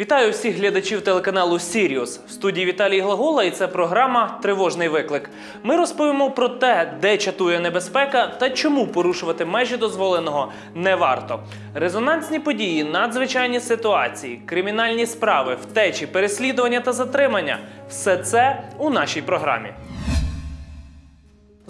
Вітаю всіх глядачів телеканалу Сіріус. В студії Віталій Глагола, і це програма Тривожний виклик. Ми розповімо про те, де чатує небезпека та чому порушувати межі дозволеного не варто. Резонансні події, надзвичайні ситуації, кримінальні справи, втечі, переслідування та затримання все це у нашій програмі.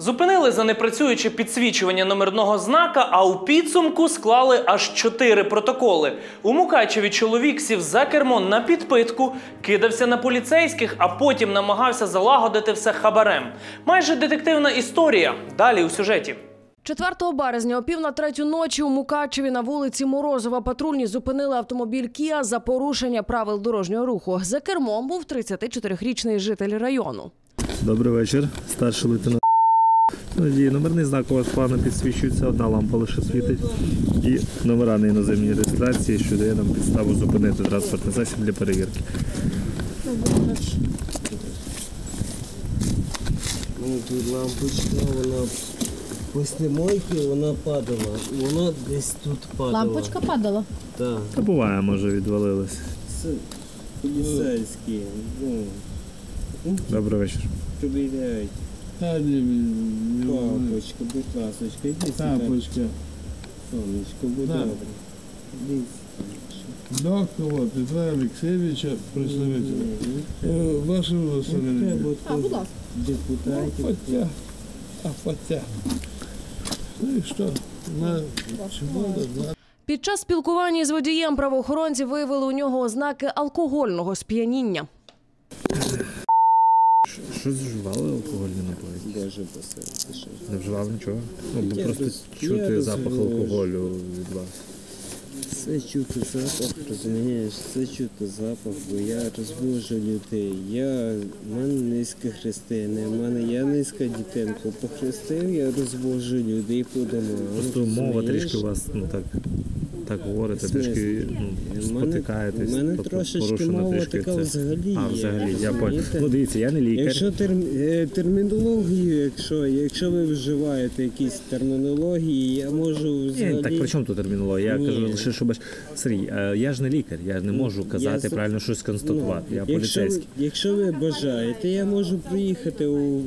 Зупинили за непрацююче підсвічування номерного знака, а у підсумку склали аж чотири протоколи. У Мукачеві чоловік сів за кермо на підпитку, кидався на поліцейських, а потім намагався залагодити все хабарем. Майже детективна історія. Далі у сюжеті. 4 березня о пів на третю ночі у Мукачеві на вулиці Морозова патрульні зупинили автомобіль Кія за порушення правил дорожнього руху. За кермом був 34-річний житель району. Добрий вечір, старший лейтенант. Надії, номерний знак у вас плавно підсвічується, одна лампа лише світить. І номера на іноземній реєстрації, що дає нам підставу зупинити транспортний засіб для перевірки. Ну, тут лампочка, вона після мойки вона падала. Вона десь тут падала. Лампочка падала. Так. Та буває, може, відвалилось. Це поліцейські. Ну, Добрий вечір. Перевіряють. Папочка, будь ласочка, йди. Тапочка. Сонечко, будь Так. добре. Доктора Петра Олексійовича, представителя. Е, Ваше Ну, удостоверення. А, будь ласка. депутатів. Хотя, а хотя. Ну і що? На чому должна Під час спілкування з водієм правоохоронці виявили у нього ознаки алкогольного сп'яніння. Щось вживали алкогольні напої? Боже посилки, що ж. Не вживав нічого? Ну, бо Я просто я чути запах алкоголю від вас. Все чути запах, розумієш, все чути запах, бо я розвожу людей. Я в мене низька христина, в мене я низька дитинку. Похрестив, я розвожу людей по домам. Просто мова трішки у вас, ну так, так говорите, трішки ну, спотикаєтесь. в мене тобто трошечки мова така це. взагалі А, взагалі, я понял. Ну дивіться, я не лікар. Якщо терм... е, термінологію, якщо, якщо ви вживаєте якісь термінології, я можу взагалі... Ні, так при чому тут термінологія? Я Ні. кажу лише, що бач... Сергій, е, я ж не лікар, я не можу казати за- правильно щось констатувати. Ну, я поліцейський. якщо ви бажаєте, я можу приїхати у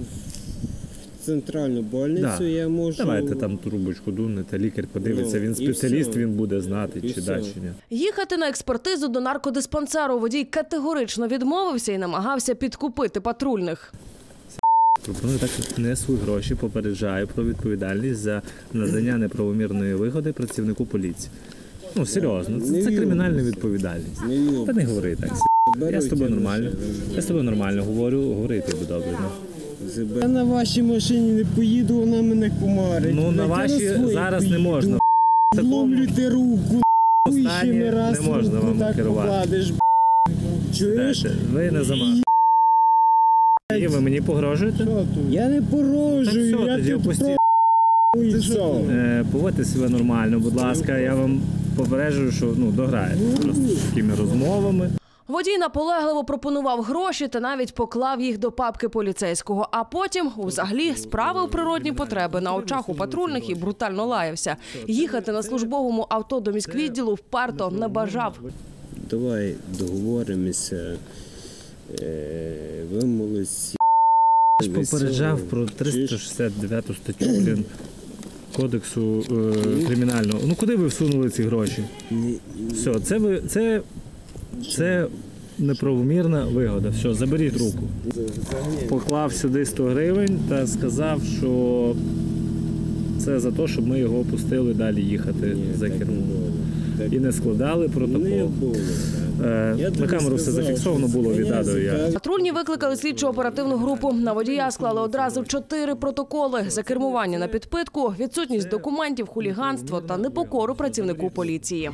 центральну больницю, Да. я можу. Давайте там трубочку дунете, лікар подивиться, Ну, він спеціаліст, він буде знати, І чи все. да, чи ні. Їхати на експертизу до наркодиспансеру водій категорично відмовився і намагався підкупити патрульних. Пропоную так несу гроші, попереджаю про відповідальність за надання неправомірної вигоди працівнику поліції. Ну серйозно, це, це кримінальна відповідальність. Не. Та не говори так. Я з тобою нормально. Я з тобою нормально говорю, говорити буде добре. Ну. Я на вашій машині не поїду, вона мене кумарить. Ну на Блядь, я ваші своїй зараз не поїду. можна. В такому Зломлюйте руку, ще стані ми раз не можна руку вам так керувати. покладеш. Чуєш? Ви не замах. І ви мені погрожуєте? Я не Так порожую, я тоді тут опустіть. про і все. Е, Поводьте себе нормально, будь ласка. Я вам попереджую, що ну дограєте просто такими розмовами. Водій наполегливо пропонував гроші та навіть поклав їх до папки поліцейського. А потім, взагалі, справив природні потреби на очах у патрульних і брутально лаявся. Їхати на службовому авто до міськвідділу вперто не бажав. Давай договоримося. Е, ви молодці. Я ж попереджав про 369 статтю кодексу е, кримінального. Ну куди ви всунули ці гроші? Все, це ви це, це неправомірна вигода. Все, заберіть руку. Поклав сюди 100 гривень та сказав, що це за те, щоб ми його опустили далі їхати за кермо. Так І не складали не протокол. було. Е, на камеру все зафіксовано було від А до Я. Патрульні викликали слідчу оперативну групу. На водія склали одразу чотири протоколи за кермування на підпитку, відсутність документів, хуліганство та непокору працівнику поліції.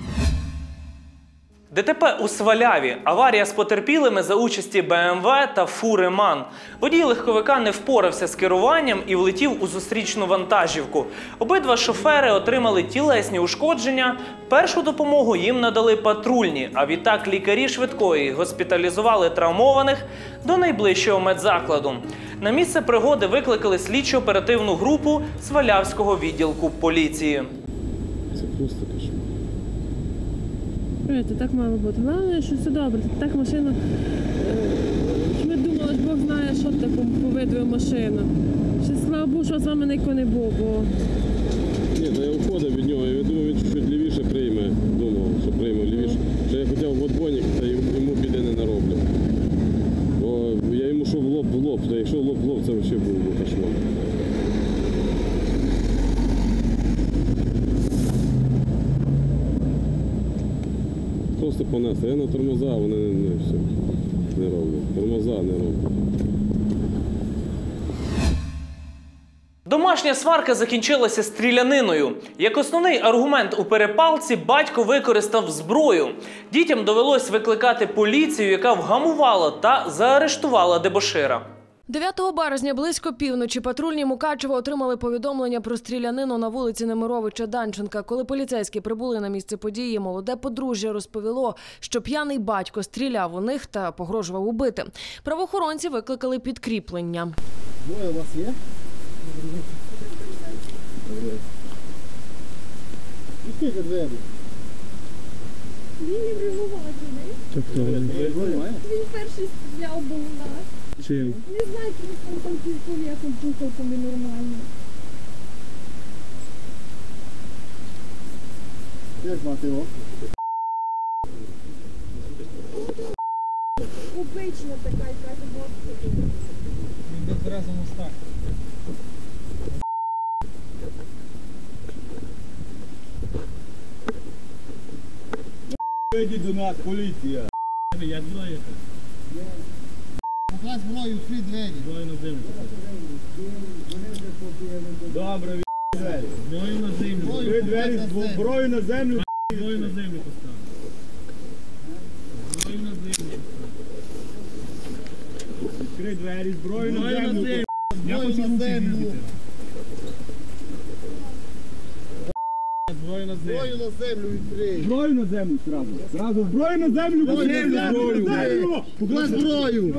ДТП у Сваляві. Аварія з потерпілими за участі БМВ та фури МАН. Водій легковика не впорався з керуванням і влетів у зустрічну вантажівку. Обидва шофери отримали тілесні ушкодження. Першу допомогу їм надали патрульні, а відтак лікарі швидкої госпіталізували травмованих до найближчого медзакладу. На місце пригоди викликали слідчо-оперативну групу Свалявського відділку поліції. Це просто Чуєте, так мало бути. Головне, що все добре. Так машина. е, Ми думали, що Бог знає, що таке повидує машина. Ще слава Богу, що з вами ніхто не був, бо Ні, та я уходив від нього, я думав, він чуть лівіше прийме. Думав, що прийме лівіше. Що я хотів в отбойник, та йому біди не нароблю. Бо я йому що в лоб в лоб, то якщо в лоб в лоб, це взагалі був кошмар. Просто понесли. Я на тормоза, вони не, не, все, не роблять. Тормоза не роблять. Домашня сварка закінчилася стріляниною. Як основний аргумент у перепалці батько використав зброю. Дітям довелось викликати поліцію, яка вгамувала та заарештувала дебошира. 9 березня близько півночі патрульні Мукачева отримали повідомлення про стрілянину на вулиці Немировича Данченка. Коли поліцейські прибули на місце події, молоде подружжя розповіло, що п'яний батько стріляв у них та погрожував убити. Правоохоронці викликали підкріплення. Двоє у вас є? Відкрийте двері. він не врегулований. Тобто Він перший стріляв був у нас. Чим? Не знаю, там пістолетом пухав по нормально. Як звати його? Обична така, каже, господи. Йдіть до нас, поліція. Я зброя. Зброю, відкрий двері. Зброю на землю. Добре, від двері. Зброю на землю. Відкрий двері, зброю на землю. Зброю на землю постав. Зброю на землю. Відкрий двері, зброю на землю. Я хочу на землю. Зброю на землю. Зброю на землю відкрий. Зброю на землю зразу. Зразу зброю на землю. Зброю на землю. Поклай зброю.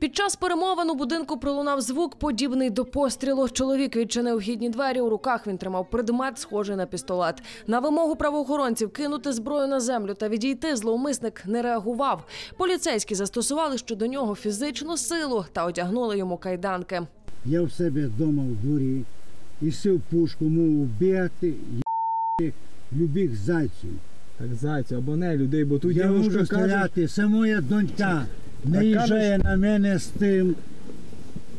Під час перемовин у будинку пролунав звук, подібний до пострілу. Чоловік відчинив вхідні двері. У руках він тримав предмет, схожий на пістолет. На вимогу правоохоронців кинути зброю на землю та відійти зловмисник не реагував. Поліцейські застосували щодо нього фізичну силу та одягнули йому кайданки. Я в себе вдома в дворі і сив пушку, мов й**ти любих зайців. Так, зайцю, або не людей, бо тут Я можу стріляти, це моя донька. Наїжджає на мене з тим.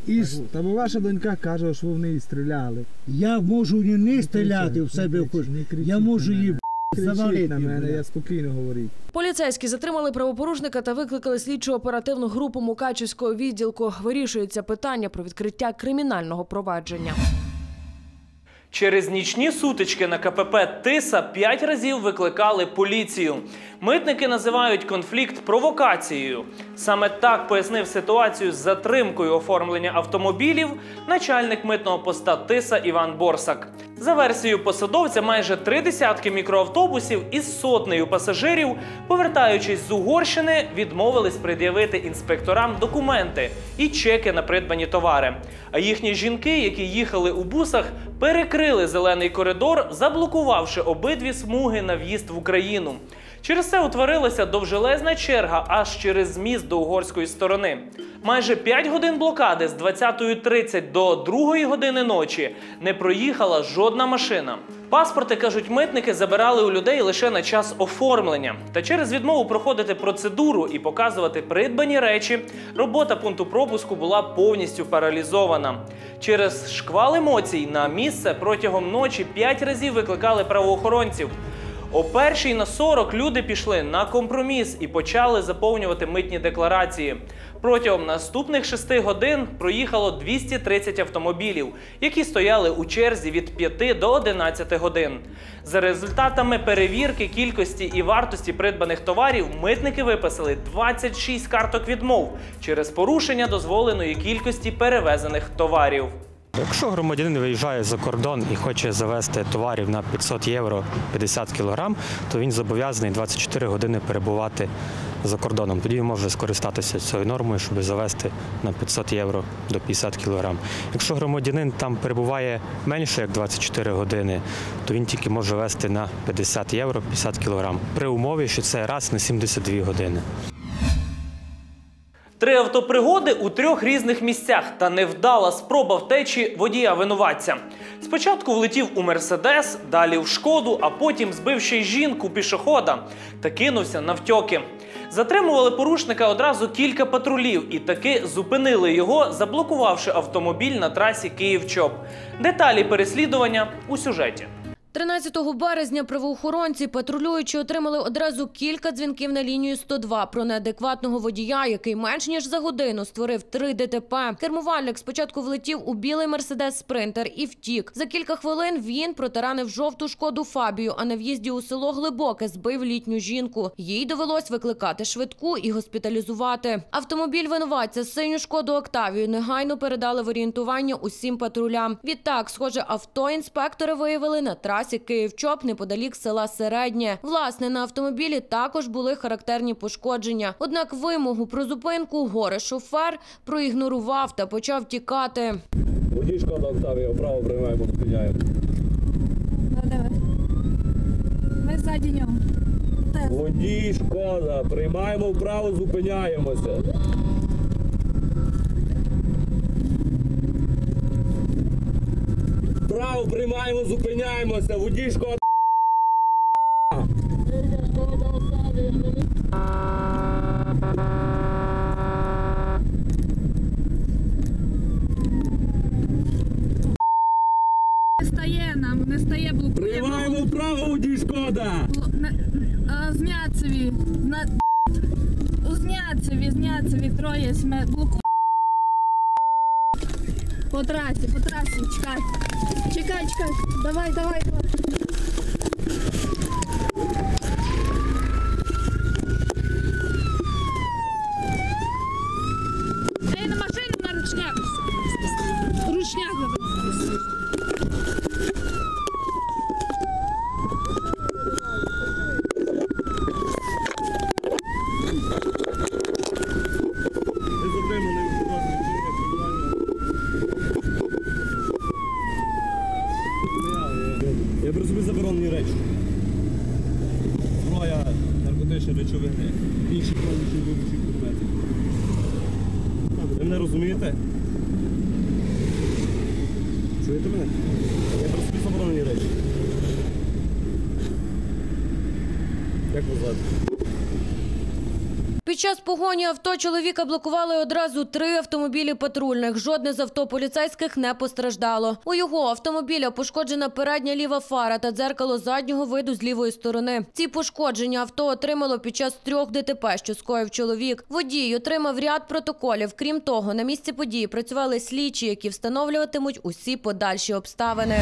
І с- та бо ваша донька каже, що в неї стріляли. я можу і не стріляти в себе в хоч. Я можу її мене. Кричіть на мене, бля. я спокійно говорю. Поліцейські затримали правопорушника та викликали слідчу оперативну групу Мукачівського відділку. Вирішується питання про відкриття кримінального провадження. Через нічні сутички на КПП Тиса п'ять разів викликали поліцію. Митники називають конфлікт провокацією. Саме так пояснив ситуацію з затримкою оформлення автомобілів начальник митного поста Тиса Іван Борсак. За версією посадовця, майже три десятки мікроавтобусів із сотнею пасажирів, повертаючись з Угорщини, відмовились пред'явити інспекторам документи і чеки на придбані товари. А їхні жінки, які їхали у бусах, перекрили зелений коридор, заблокувавши обидві смуги на в'їзд в Україну. Через це утворилася довжелезна черга аж через зміст до угорської сторони. Майже 5 годин блокади з 20.30 до 2 години ночі не проїхала жодна машина. Паспорти, кажуть митники, забирали у людей лише на час оформлення. Та через відмову проходити процедуру і показувати придбані речі, робота пункту пропуску була повністю паралізована. Через шквал емоцій на місце протягом ночі 5 разів викликали правоохоронців. О першій на 40 люди пішли на компроміс і почали заповнювати митні декларації. Протягом наступних 6 годин проїхало 230 автомобілів, які стояли у черзі від 5 до 11 годин. За результатами перевірки кількості і вартості придбаних товарів митники виписали 26 карток відмов через порушення дозволеної кількості перевезених товарів. Якщо громадянин виїжджає за кордон і хоче завести товарів на 500 євро 50 кілограм, то він зобов'язаний 24 години перебувати за кордоном. Тоді він може скористатися цією нормою, щоб завести на 500 євро до 50 кілограм. Якщо громадянин там перебуває менше як 24 години, то він тільки може вести на 50 євро 50 кілограм. При умові, що це раз на 72 години. Три автопригоди у трьох різних місцях та невдала спроба втечі водія винуватця. Спочатку влетів у мерседес, далі в шкоду, а потім збив ще й жінку пішохода та кинувся навтьоки. Затримували порушника одразу кілька патрулів і таки зупинили його, заблокувавши автомобіль на трасі Київ-Чоп. Деталі переслідування у сюжеті. 13 березня правоохоронці, патрулюючи, отримали одразу кілька дзвінків на лінію 102 про неадекватного водія, який менш ніж за годину створив три ДТП. Кермувальник спочатку влетів у білий мерседес спринтер і втік. За кілька хвилин він протаранив жовту шкоду Фабію, а на в'їзді у село Глибоке збив літню жінку. Їй довелось викликати швидку і госпіталізувати. Автомобіль винуватця синю шкоду Октавію негайно передали в орієнтування усім патрулям. Відтак, схоже, авто інспектори виявили на трасі Київ-Чоп неподалік села Середнє. Власне, на автомобілі також були характерні пошкодження. Однак вимогу про зупинку горе шофер проігнорував та почав тікати. Водій шкода Октавія, вправо приймаємо, спиняємо. Ми ззаді нього. Водій шкода, приймаємо вправо, зупиняємося. Вправо приймаємо, зупиняємося. Водій шкода. Не стає нам, не стає блокує. Приймаємо вправо, водій шкода. Зняцеві. Зняцеві, Зняцеві, троє сме. По трасі, по трасі, чекай. Чекай, чекай. Давай, давай, давай. Ей, на машину на ручняк. Ручняк забери. Ви затриманий у підозрі вчинення кримінального. Я при собі заборонені речі. Зброя, наркотичні речовини, інші продажі вибухів предметів. Ви мене розумієте? Чуєте мене? Я при собі заборонені речі. Як ви звати? Під час погоні авто чоловіка блокували одразу три автомобілі патрульних. Жодне з авто поліцейських не постраждало. У його автомобіля пошкоджена передня ліва фара та дзеркало заднього виду з лівої сторони. Ці пошкодження авто отримало під час трьох ДТП, що скоїв чоловік. Водій отримав ряд протоколів. Крім того, на місці події працювали слідчі, які встановлюватимуть усі подальші обставини.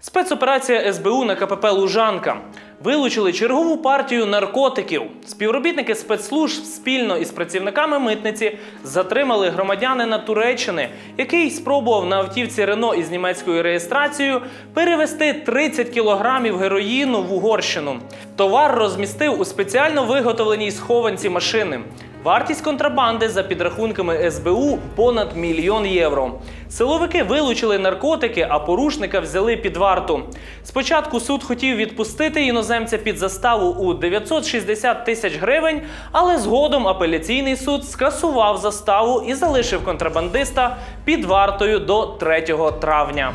Спецоперація СБУ на КПП Лужанка. Вилучили чергову партію наркотиків. Співробітники спецслужб спільно із працівниками митниці затримали громадянина Туреччини, який спробував на автівці Рено із німецькою реєстрацією перевезти 30 кілограмів героїну в Угорщину. Товар розмістив у спеціально виготовленій схованці машини. Вартість контрабанди за підрахунками СБУ понад мільйон євро. Силовики вилучили наркотики, а порушника взяли під варту. Спочатку суд хотів відпустити іноземця під заставу у 960 тисяч гривень, але згодом апеляційний суд скасував заставу і залишив контрабандиста під вартою до 3 травня.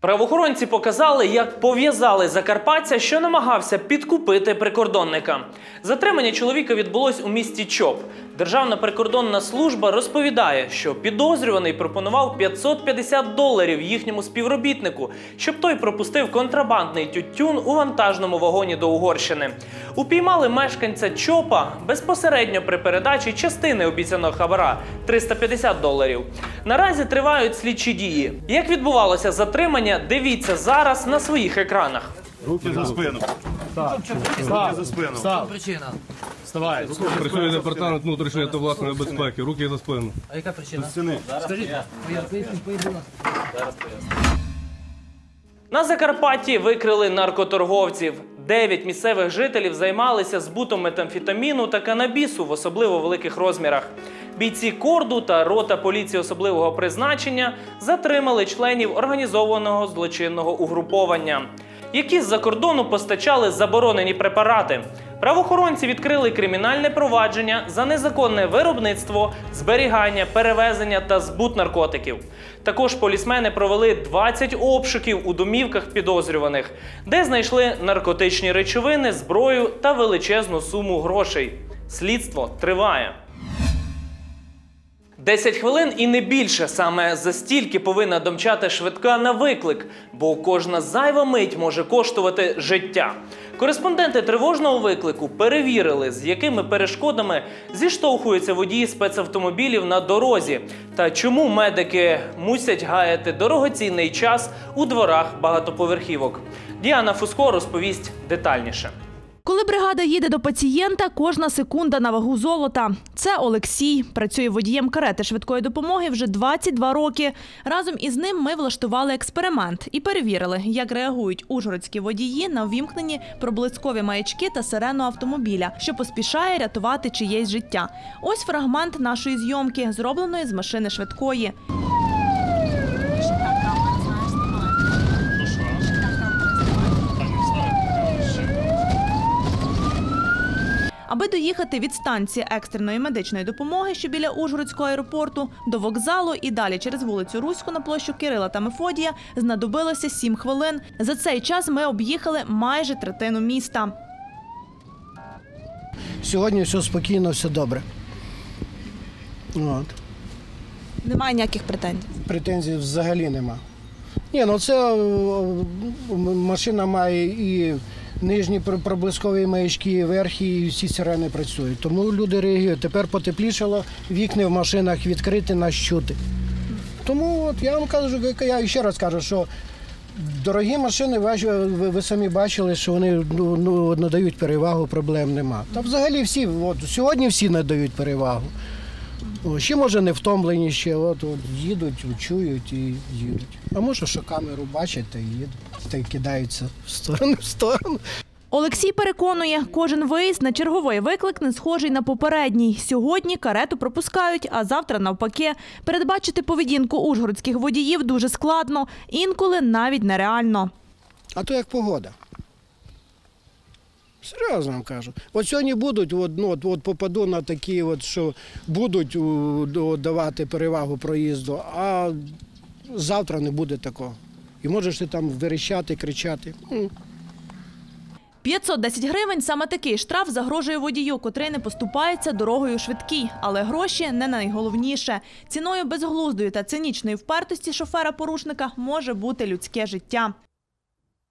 Правоохоронці показали, як пов'язали закарпатця, що намагався підкупити прикордонника. Затримання чоловіка відбулось у місті Чоп. Державна прикордонна служба розповідає, що підозрюваний пропонував 550 доларів їхньому співробітнику, щоб той пропустив контрабандний тютюн у вантажному вагоні до Угорщини. Упіймали мешканця Чопа безпосередньо при передачі частини обіцяного хабара 350 доларів. Наразі тривають слідчі дії. Як відбувалося затримання, дивіться зараз на своїх екранах. Руки за спину. Руки за спину. Причина. Вставай. Працює департамент внутрішньої та власної безпеки. Руки за спину. А яка причина? Стіни. Скажіть, поясніть, поясніть. На Закарпатті викрили наркоторговців. Дев'ять місцевих жителів займалися збутом метамфетаміну та канабісу в особливо великих розмірах. Бійці корду та рота поліції особливого призначення затримали членів організованого злочинного угруповання, які з-за кордону постачали заборонені препарати. Правоохоронці відкрили кримінальне провадження за незаконне виробництво, зберігання, перевезення та збут наркотиків. Також полісмени провели 20 обшуків у домівках підозрюваних, де знайшли наркотичні речовини, зброю та величезну суму грошей. Слідство триває. 10 хвилин і не більше. Саме за стільки повинна домчати швидка на виклик, бо кожна зайва мить може коштувати життя. Кореспонденти тривожного виклику перевірили, з якими перешкодами зіштовхуються водії спецавтомобілів на дорозі, та чому медики мусять гаяти дорогоцінний час у дворах багатоповерхівок. Діана Фуско розповість детальніше. Коли бригада їде до пацієнта, кожна секунда на вагу золота. Це Олексій. Працює водієм карети швидкої допомоги вже 22 роки. Разом із ним ми влаштували експеримент і перевірили, як реагують ужгородські водії на ввімкнені проблискові маячки та сирену автомобіля, що поспішає рятувати чиєсь життя. Ось фрагмент нашої зйомки, зробленої з машини швидкої. Аби доїхати від станції екстреної медичної допомоги, що біля Ужгородського аеропорту, до вокзалу і далі через вулицю Руську на площу Кирила та Мефодія знадобилося 7 хвилин. За цей час ми об'їхали майже третину міста. Сьогодні все спокійно, все добре. От. Немає ніяких претензій. Претензій взагалі нема. Ні, ну це е, машина має і нижні пр- проблискові маячки, і верхі, і всі сирени працюють. Тому люди реагують. Тепер потеплішало, вікна в машинах відкриті, нас чути. Тому от я вам кажу, я ще раз кажу, що дорогі машини, ви, ви самі бачили, що вони ну, ну, надають перевагу, проблем нема. Та взагалі всі, от, сьогодні всі надають перевагу. О, Ще може не втомлені ще, от, от їдуть, чують і їдуть. А може, що камеру бачать та їдуть, та й кидаються в сторону в сторону. Олексій переконує, кожен виїзд на черговий виклик не схожий на попередній. Сьогодні карету пропускають, а завтра навпаки. Передбачити поведінку ужгородських водіїв дуже складно, інколи навіть нереально. А то як погода. Серйозно вам кажу. От сьогодні будуть, от, ну, от, от попаду на такі, от, що будуть у, давати перевагу проїзду, а завтра не буде такого. І можеш ти там верещати, кричати. М. 510 гривень – саме такий штраф загрожує водію, котрий не поступається дорогою швидкій. Але гроші не найголовніше. Ціною безглуздої та цинічної впертості шофера-порушника може бути людське життя.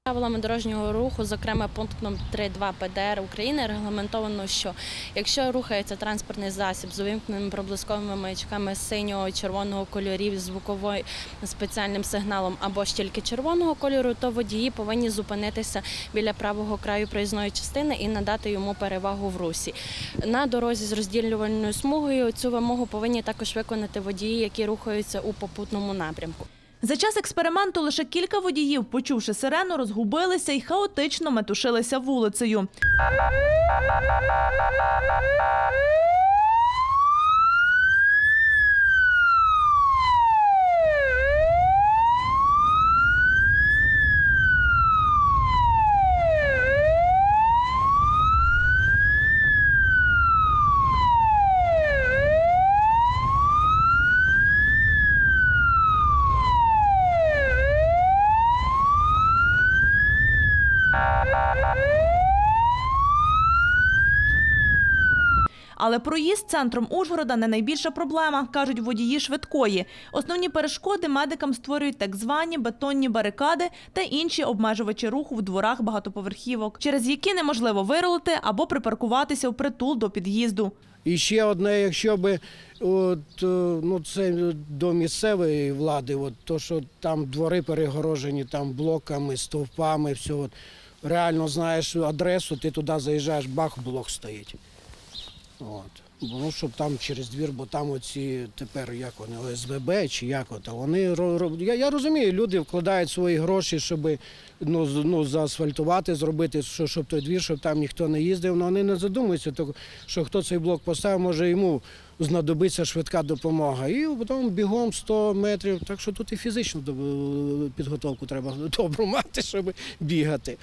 Правилами дорожнього руху, зокрема пунктом 3.2 ПДР України, регламентовано, що якщо рухається транспортний засіб з увімкненими проблисковими маячками синього, червоного кольорів, звуковою спеціальним сигналом або ж тільки червоного кольору, то водії повинні зупинитися біля правого краю проїзної частини і надати йому перевагу в русі. На дорозі з розділювальною смугою цю вимогу повинні також виконати водії, які рухаються у попутному напрямку. За час експерименту лише кілька водіїв, почувши сирену, розгубилися і хаотично метушилися вулицею. Але проїзд центром Ужгорода не найбільша проблема, кажуть водії швидкої. Основні перешкоди медикам створюють так звані бетонні барикади та інші обмежувачі руху в дворах багатоповерхівок, через які неможливо вирулити або припаркуватися впритул до під'їзду. І ще одне, якщо би е, ну, це до місцевої влади, от, то що там двори перегорожені там блоками, стовпами, все. От, реально знаєш адресу, ти туди заїжджаєш, бах, блок стоїть. От. Ну, щоб там через двір, бо там оці тепер як вони ОСББ чи як ото. Вони я, я розумію, люди вкладають свої гроші, щоб ну, ну, заасфальтувати, зробити, що, щоб той двір, щоб там ніхто не їздив. але вони не задумуються, то, що хто цей блок поставив, може йому знадобиться швидка допомога. І потім бігом 100 метрів. Так що тут і фізичну підготовку треба добру мати, щоб бігати.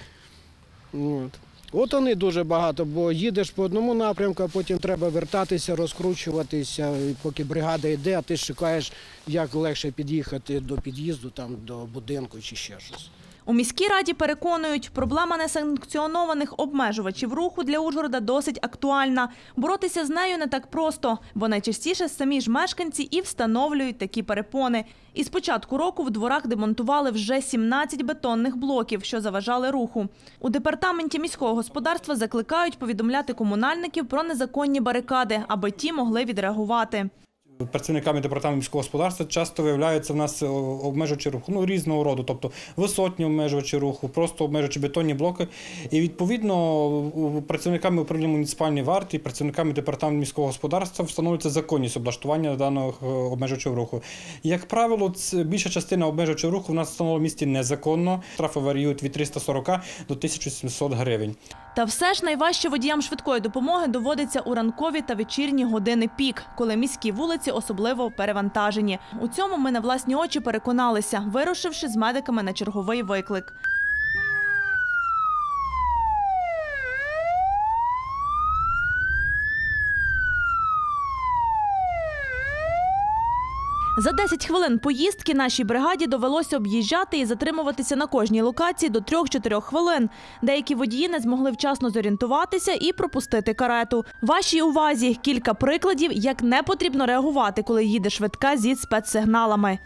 От. От вони дуже багато, бо їдеш по одному напрямку, а потім треба вертатися, розкручуватися, і поки бригада йде, а ти шукаєш, як легше під'їхати до під'їзду, там, до будинку чи ще щось. У міській раді переконують, проблема несанкціонованих обмежувачів руху для Ужгорода досить актуальна. Боротися з нею не так просто, бо найчастіше самі ж мешканці і встановлюють такі перепони. І з початку року в дворах демонтували вже 17 бетонних блоків, що заважали руху. У департаменті міського господарства закликають повідомляти комунальників про незаконні барикади, аби ті могли відреагувати. Працівниками департаменту міського господарства часто виявляються в нас обмежувачі руху ну, різного роду, тобто висотні обмежувачі руху, просто обмежувачі бетонні блоки. І відповідно працівниками управління муніципальної варти працівниками департаменту міського господарства встановлюється законність облаштування даного е, обмежувачого руху. Як правило, більша частина обмежувачого руху в нас встановлена в місті незаконно. Штрафи варіюють від 340 до 1700 гривень. Та все ж найважче водіям швидкої допомоги доводиться у ранкові та вечірні години пік, коли міські вулиці особливо перевантажені. У цьому ми на власні очі переконалися, вирушивши з медиками на черговий виклик. За 10 хвилин поїздки нашій бригаді довелося об'їжджати і затримуватися на кожній локації до 3-4 хвилин. Деякі водії не змогли вчасно зорієнтуватися і пропустити карету. Вашій увазі кілька прикладів, як не потрібно реагувати, коли їде швидка зі спецсигналами.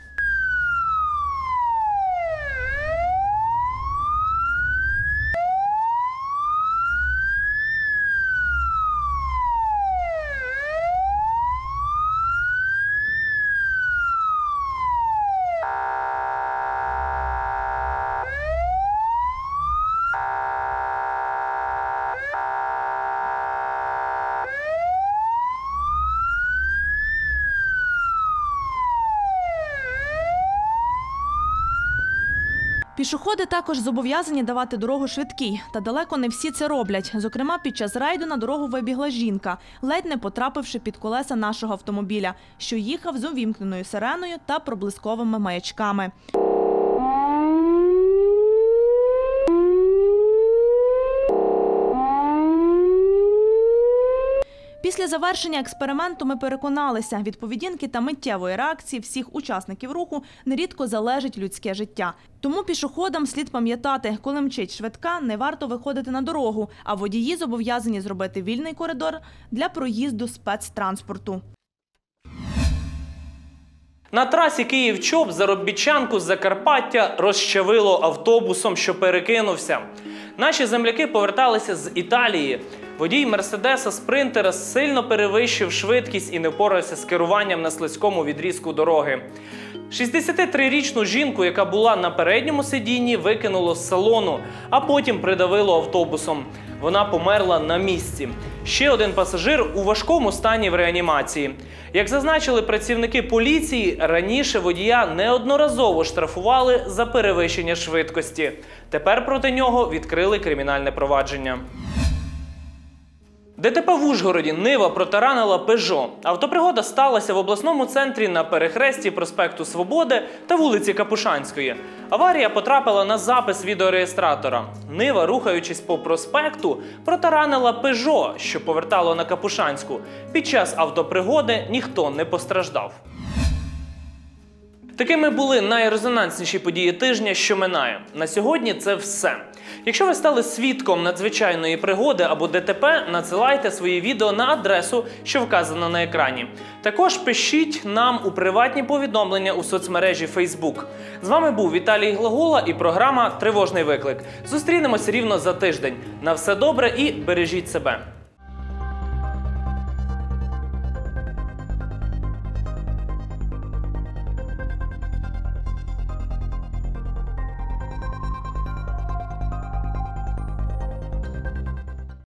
Пішоходи також зобов'язані давати дорогу швидкій, та далеко не всі це роблять. Зокрема, під час рейду на дорогу вибігла жінка, ледь не потрапивши під колеса нашого автомобіля, що їхав з увімкненою сиреною та проблисковими маячками. Після завершення експерименту ми переконалися, від поведінки та миттєвої реакції всіх учасників руху нерідко залежить людське життя. Тому пішоходам слід пам'ятати, коли мчить швидка, не варто виходити на дорогу, а водії зобов'язані зробити вільний коридор для проїзду спецтранспорту. На трасі Київ-Чоп заробітчанку з Закарпаття розчавило автобусом, що перекинувся. Наші земляки поверталися з Італії. Водій Мерседеса Спринтера сильно перевищив швидкість і не впорався з керуванням на слизькому відрізку дороги. 63-річну жінку, яка була на передньому сидінні, викинуло з салону, а потім придавило автобусом. Вона померла на місці. Ще один пасажир у важкому стані в реанімації. Як зазначили працівники поліції, раніше водія неодноразово штрафували за перевищення швидкості. Тепер проти нього відкрили кримінальне провадження. ДТП в Ужгороді Нива протаранила Пежо. Автопригода сталася в обласному центрі на перехресті проспекту Свободи та вулиці Капушанської. Аварія потрапила на запис відеореєстратора. Нива, рухаючись по проспекту, протаранила Пежо, що повертало на Капушанську. Під час автопригоди ніхто не постраждав. Такими були найрезонансніші події тижня, що минає. На сьогодні це все. Якщо ви стали свідком надзвичайної пригоди або ДТП, надсилайте свої відео на адресу, що вказано на екрані. Також пишіть нам у приватні повідомлення у соцмережі Facebook. З вами був Віталій Глагола і програма Тривожний виклик. Зустрінемось рівно за тиждень. На все добре і бережіть себе.